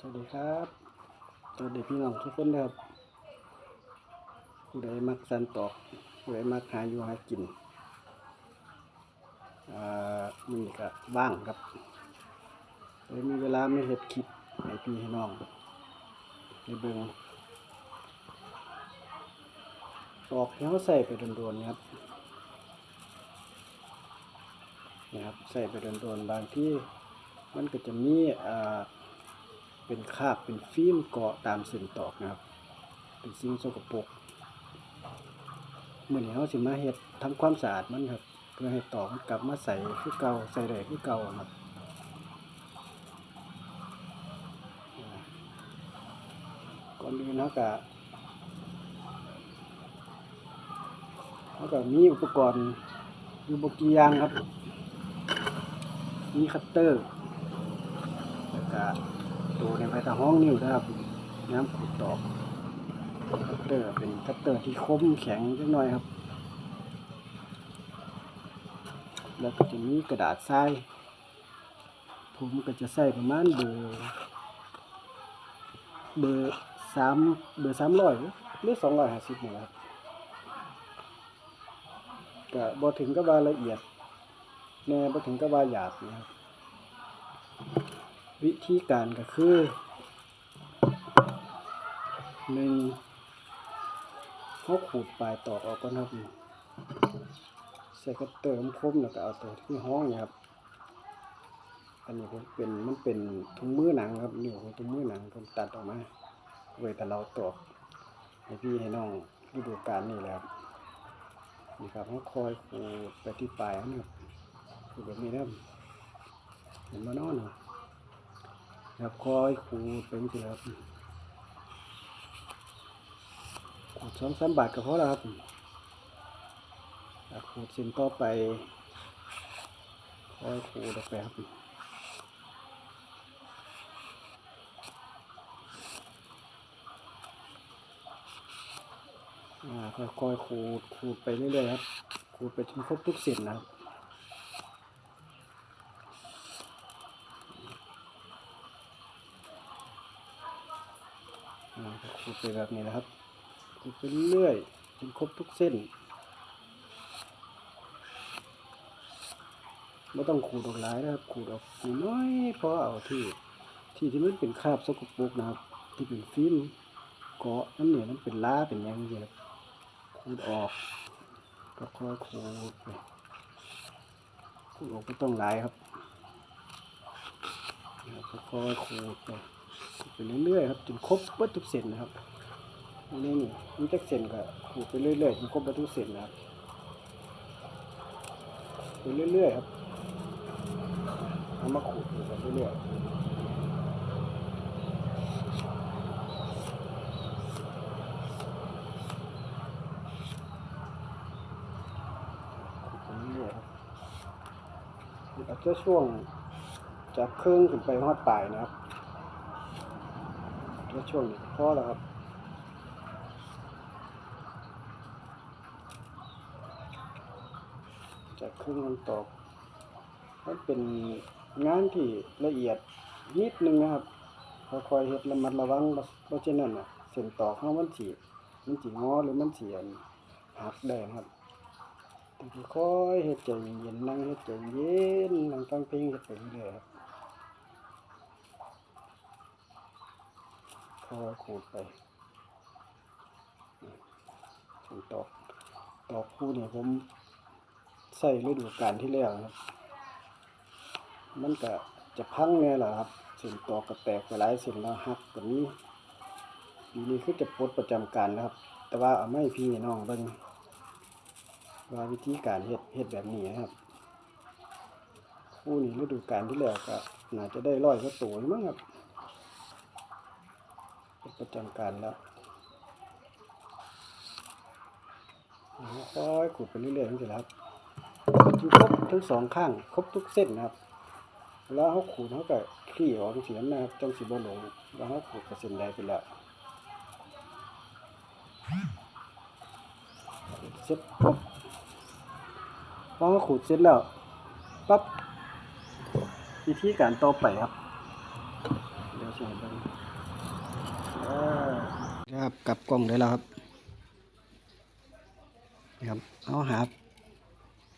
สวัสดีครับสวัสดีพี่น้องทุกคนนะครับผู้ใดมักสันตอกผู้ใดมักหาอยู่หากินอ่ามันก็ว่างครับเลยมีเวลาไม่เห็ดคลิปให้พี่ให้น้องในเบิงตอกที่เขาใส่ไปโดนๆนะครับนะครับใส่ไปโดนๆบางที่มันก็จะมีอ่า เป็นคราบเป็นฟิล์มเกาะตามเส้นตอกนะครับ เป็นสิ่งสกปรกเมื่อนี้เราสิมาเฮ็ดทำความสะอาดมันครับ เพื่อให้ตอกมันกลับมาใส่คือเก่าใส่ได้คือเก่าครับก่อนอื่นเราก็เราก็มีอุปกรณ์อยู่บกี่อย่างครับ มีคัตเตอร์แล้วก็ ตัวในภายใต้ห้องนิ้วนะครับน้ำขูดตอกคัตเตอร์เป็นคัตเตอร์ที่คมแข็งนิดหน่อยครับ แล้วก็จะมีกระดาษทรายผมก็จะใส่ประมาณเบอร์เบอร์สามเบอร์สามร้อยหรือสองร้อยห้าสิบนี่แหละครับก็บอถึงก็ว่าละเอียดแน่บอถึงก็ว่าหยาบนะครับ วิธีการก็คือหนึ่งเขาขูดปลายตอกออกก่อนครับใส่คัตเตอร์คมแล้วก็เอาตัวที่ห้องนี่ยครับ อันนี้ผมเป็นมันเป็นถุงมือหนังครับนิ้วของถุงมือหนังผมตัดออกมาไว้แต่เราตอกให้พี่ให้น้องฤดูกาลนี่แหละครับนี่ครับเขาคอยขูดไปที่ปลายนะครับขูดแบบนี้นะครับเห็นมานอนเนาะ ครับคอยขูดเป็นสิครับขูดสองสามบาทก็พอแล้วครับขูดเส้นต่อไปคอยขูดออกไปครับอ่าค่อยๆขูดขูดไปเรื่อยๆครับขูดไปจนครบทุกเส้นนะครับ อ่าก็ขูด ไปแบบนี้นะครับขูดไปเรื่อยจนครบทุกเส้นไม่ต้องขูดออกหลายนะครับ ขูดออกน้อยเพราะเอาที่ ที่ที่มันเป็นคราบสกปรกนะครับ ที่เป็นฟิล์มเกาะนั่นเนี่ยมันเป็นล้าเป็นยังไงครับขูดออกก็ค่อยขูดไปขูดออกไม่ต้องหลายครับแล้วก็ค่อยขูดไปขูด ไปเรื่อยๆครับจนครบเบิดทุเส้นนะครับนี่นี่มีจักเส้นก็ขูดไปเรื่อยๆจนครบเบิดทุเส้นนะครับไปเรื่อยๆครับเอามาขูดไปเรื่อยๆอาจจะช่วงจากครึ่องขึ้นไปฮอดปลายนะครับ แล้วช่วงนี้พอแล้วครับจากครึ่งมันตอกมันเป็นงานที่ละเอียดนิดนึงนะครับค่อยๆเฮ็ดระมัดระวังเพราะฉะนั้นน่ะเส้นตอกเขามันสิมันสิงอหรือมันเสิอันหักได้นะครับต้องค่อยเฮ็ดใจเย็นนั่งเฮ็ดใจเย็นนั่งฟังเพลงเฮ็ดไปเรื่อยครับ ค่อยขูดไปถึงตอกตอกคู่เนี่ยผมใส่ฤดูกาลที่แล้วครับ มันก็จะพังแน่แหละครับเส้นตอกก็แตกไปหลายเส้นแล้วหักแบบนี้ปีนี้คือจะปลดประจำการแล้วครับ แต่ว่าเอาไม่พี่น้องเบิ่งว่าวิธีการเฮ็ดเฮ็ดแบบนี้นะครับคู่นี้ฤดูกาลที่แล้วก็น่าจะได้ร้อยกว่าตัวยมั้งครับ ประจำการแล้วค่อยขูดไปเรื่อยๆนี่สิครับจนครบทั้งสองข้างครบทุกเส้นนะครับ แล้วเขาขูดเขาก็คลี่ออกเสียนะครับจังสิบ่หลงแล้วเขาขูดกระเซ็นใดไปแล้วเสร็จปุ๊บพอเขาขูดเสร็จแล้วปั๊บวิธีการต่อไปครับเดี๋ยวใช่ครับ ครับกลับกล้องได้แล้วครับนะครับเอาหา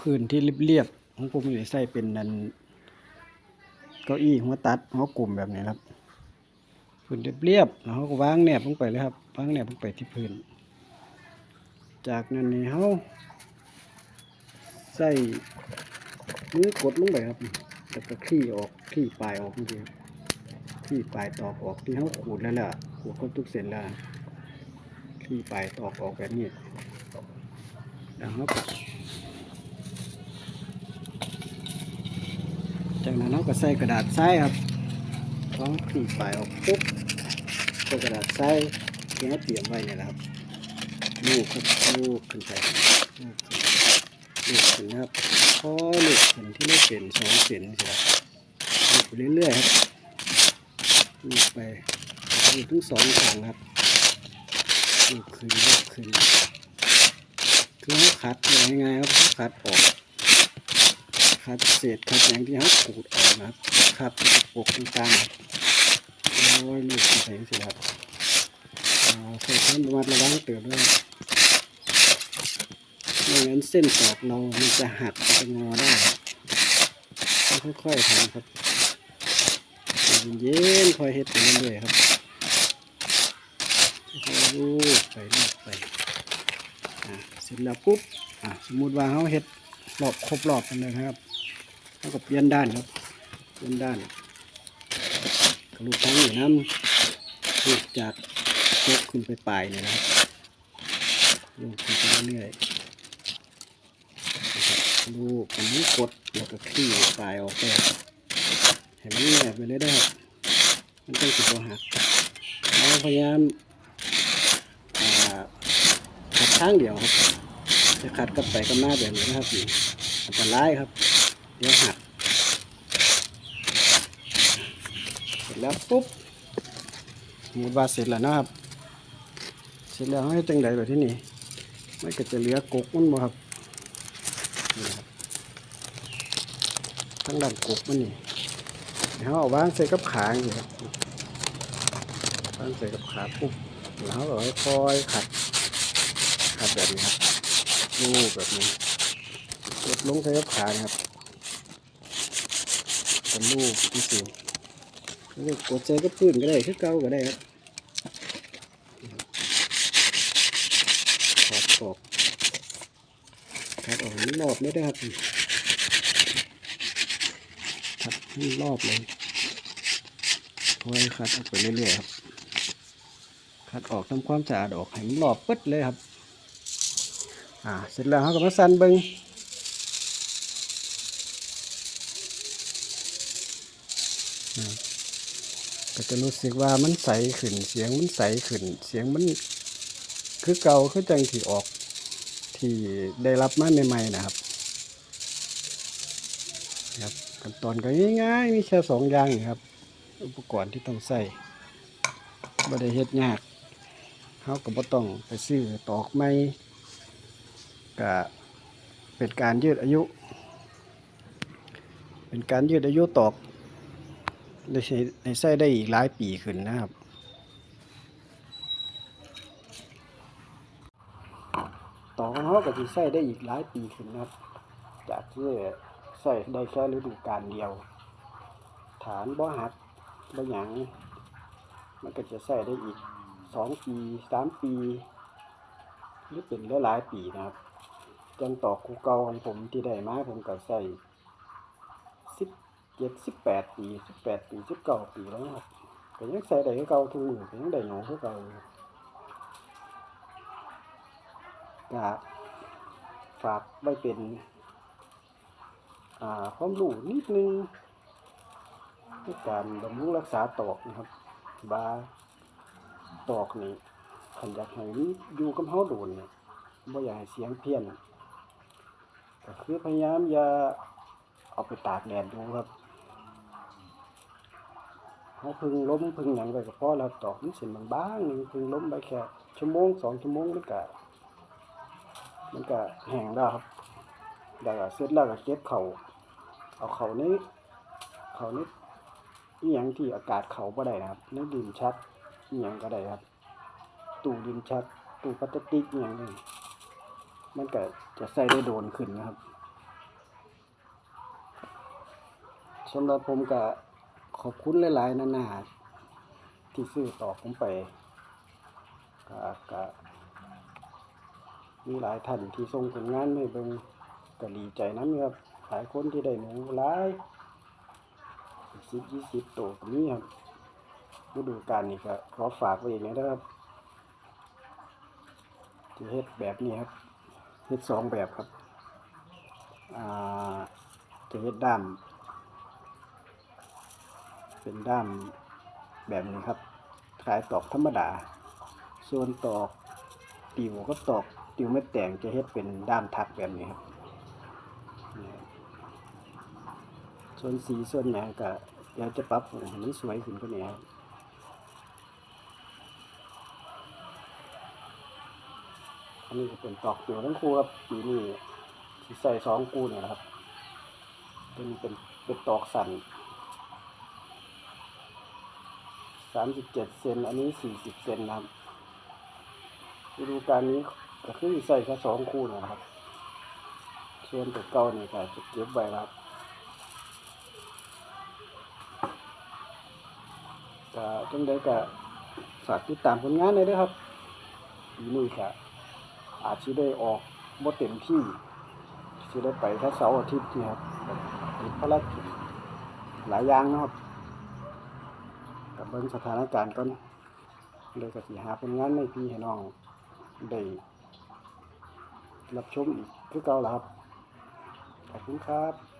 พื้นที่เรียบๆของผมอยู่ใส่เป็นนันเก้าอี้หัวตัดหัวกลุ่มแบบนี้ครับพื้นเรียบๆแล้วเขาก็วางแนบลงไปเลยครับวางแนบลงไปที่พื้น จากนั้นนี่เขาใส่มือกดลงไปครับแล้วก็คลี่ออกคลี่ปลายออกจริง ๆคลี่ปลายตอกออกที่เขาขูดแล้วล่ะขูดครบทุกเส้นแล้วคลี่ปลายตอกออกแบบนี้แล้วเขาจากนั้นเขาก็ใส่กระดาษทรายครับพอคลี่ปลายออกปุ๊บใส่กระดาษทรายที่เขาเตรียมไว้เนี่ยแหละครับลูกครับลูกขึ้นไปลูกขึ้นนครับพอลูกขึ้นที่ไม่เป็นสองเซนใช่ไหมลูกไปเรื่อยๆครับ ลูกไปลูกทั้งสองข้างครับลูกขึ้นลูกขึ้นคือเขาขัดอย่างง่ายๆครับเขาขัดออกขัดเศษขัดอย่างที่เขาขูดออกนะครับขัดปกต่างๆโอ้ยลูกขึ้นไปสิครับใส่ความระมัดระวังเตือนด้วยไม่งั้นเส้นตอกเรามันจะหักจะงอได้ค่อยๆทำครับ เย็นๆคอยเฮ็ดไปเรื่อยๆครับค่อยๆลูบไปลูบไปอ่าเสร็จแล้วปุ๊บอ่าสมมุติว่าเขาเฮ็ดรอบครบรอบกันเลยครับเขาก็เปลี่ยนด้านครับเปลี่ยนด้านกระลูกทั้งอยู่น้ำลูกจากยกขึ้นไปปลายเนี่ยนะครับลูกขึ้นไปเรื่อยๆลูกอันนี้กดแล้วก็คลี่ปลายออกไปให้มันแนบไปเลยได้ครับ มันต้องติดตัวหักเราพยายามขัดข้างเดียวครับจะขัดกับไปกับหน้าแบบนี้นะครับอันตรายครับเดี๋ยวหักเสร็จแล้วปุ๊บมมติว่าเสร็จแล้วนะครับ เสร็จแล้วให้จังใดแบบที่นี่มันก็จะเหลือกกมันบ่ครับนี่ครับทั้งด้านกบมันนี่ แล้วเอาวางใส่กับขาอย่างนี้ครับวางใส่กับขาปุ๊บแล้วเราค่อยขัด ขัดแบบนี้ครับลูบแบบนี้กดลงใส่กับขานะครับเป็นลูบที่สูงลูกกดใส่กับพื้นก็ได้คือเก่าก็ได้ครับขอบขอบครับออกนี้รอบเลยนะครับ ครับนี่รอบเลยค่อยคัดออกไปเรื่อยๆครับคัดออกทำความสะอาดออกให้รอบปึ๊ดเลยครับ อ่าเสร็จแล้วเขาก็มาสั่นเบิงอ่าก็จะรู้สึกว่ามันใสขึ้นเสียงมันใสขึ้น เสียงมันคือเก่าคือจังที่ออกที่ได้รับมาใหม่ๆนะครับครับ ขั้นตอนก็ง่ายๆ มีแค่สองอย่างนะครับ อุปกรณ์ที่ต้องใส่บ่ได้เฮ็ดยากเขาก็บ่ต้องไปซื้อตอกไม้ก็เป็นการยืดอายุ เป็นการยืดอายุตอกได้ใช้ได้ใช้ได้อีกหลายปีขึ้นนะครับ ตอของเขาก็จะใส่ได้อีกหลายปีขึ้นนะครับ จากที่ ใส่ได้แค่ฤดูกาลเดียว ฐานบ่หักบ่หยังมันก็จะใส่ได้อีกสองปีสามปีหรือเป็นหลายปีนะครับจังต่อคูเก่าของผมที่ได้มาผมก็ใส่สิบเจ็ดสิบแปดปีสิบแปดปีสิบเก้าปีแล้วครับก็ยังใส่ได้เก่าทุกมือก็ยังได้หนูคือเก่าก็ฝากไว้เป็น ความรู้นิดนึงในการบำรุงรักษาตอกนะครับบาตอกนี่ขันอยากให้มันอยู่กับเฮาโดนเนี่ยบ่อยากให้เสียงเพี้ยนก็คือพยายามอย่าเอาไปตากแดดดูครับเฮาพึ่งล้มพึ่งหยังไปก็พอแล้วตอกมันเส้นบางๆหนึงพึ่งล้มไปแค่ชั่วโมงสองชั่วโมงมันก็มันก็แห้งแล้วครับ แล้วก็เสร็จแล้วก็เก็บเขาเอาเขานี้เขานี้อีหยังที่อากาศเขาบ่ได้นะครับในดินชักอีหยังก็ได้ครับ ตู้ดินชักตู้พลาสติกอีหยังนี่มันก็จะใส่ได้โดนขึ้นนะครับสำหรับผมก็ขอบคุณหลายๆนานาที่ซื้อต่อผมไปก็ก็มีหลายท่านที่ส่งผลงานให้เบิ่ง ก็ดีใจนำครับหลายคนที่ได้หนูหลายสิบยี่สิบตัวก็มีครับฤดูกาลนี้ก็ขอฝากไว้อีกนะครับจะเฮ็ดแบบนี้ครับเฮ็ดสองแบบครับอ่าจะเฮ็ดด้ามเป็นด้ามแบบนี้ครับขายตอกธรรมดา ส่วนตอกติวก็ตอกติวไม่แต่งจะเฮ็ดเป็นด้ามทักแบบนี้ครับนี่ครับ ส่วนสีส่วนหยังก็อยาจะปรับให้มันสวยขึ้นกว่านี้ครับอันนี้ก็เป็นตอกเดียวทั้งคู่ครับปีนี้ที่ใส่สองคู่เนี่ยนะครับตัวนี้เป็นเป็นตอกสั่นสามสิบเจ็ดเซนอันนี้สี่สิบเซนนะครับฤดูกาลนี้ก็คือใส่แค่สองคู่นะครับส่วนตัวเก่านี่ก็จะเก็บไว้ครับ ก็จังไดก็ฝากติดตามผลงานเลยเด้อครับปีนี้ก็อาจสิได้ออกบ่เต็มที่สิได้ไปแค่เสาร์อาทิตย์นี่ครับติดภารกิจหลายอย่างนะครับกับเบิ่งสถานการณ์ก่อนเลยก็สิหาผลงานให้พี่ให้น้องได้รับชมอีกคือเก่าแล่ะครับขอบคุณครับ